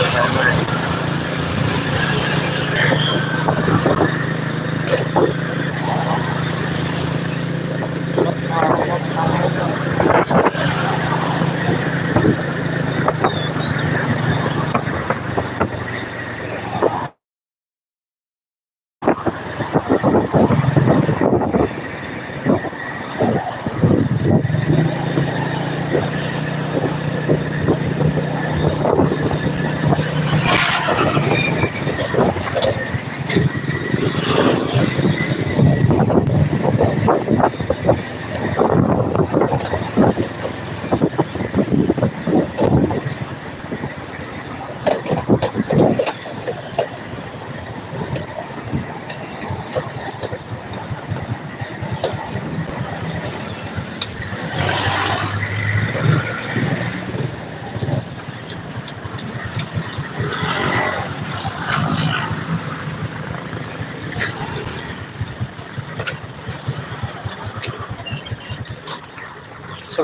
ส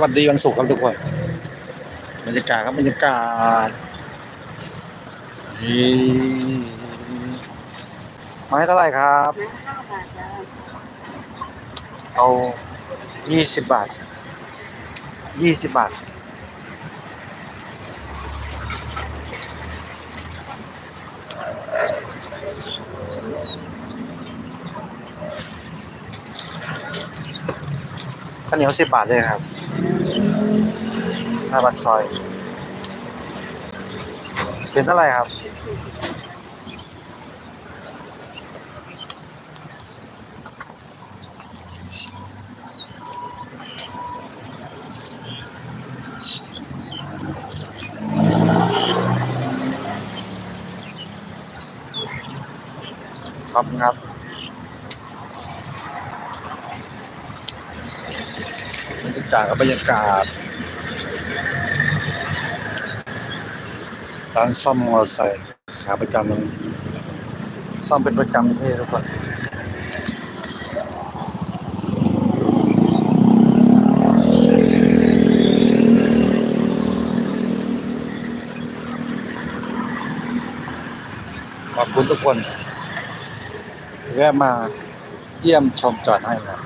วัสดีวันศุกร์ครับทุกคนบรรยากาศครับบรรยากาศนี่ไม้เท่าไหร่ครับเอายี่สิบบาทยี่สิบบาทข้าวเหนียวสิบบาทเลยครับาบาทซอย เป็นเท่าไหร่ครับครับครับบรรยากาศบรรยากาศ ร้านซ่อมมอเตอร์ไซค์ขาประจำมันซ่อมเป็นประจำที่ทุกคนขอบคุณทุกคนแวะมาเยี่ยมชมจอดให้นะ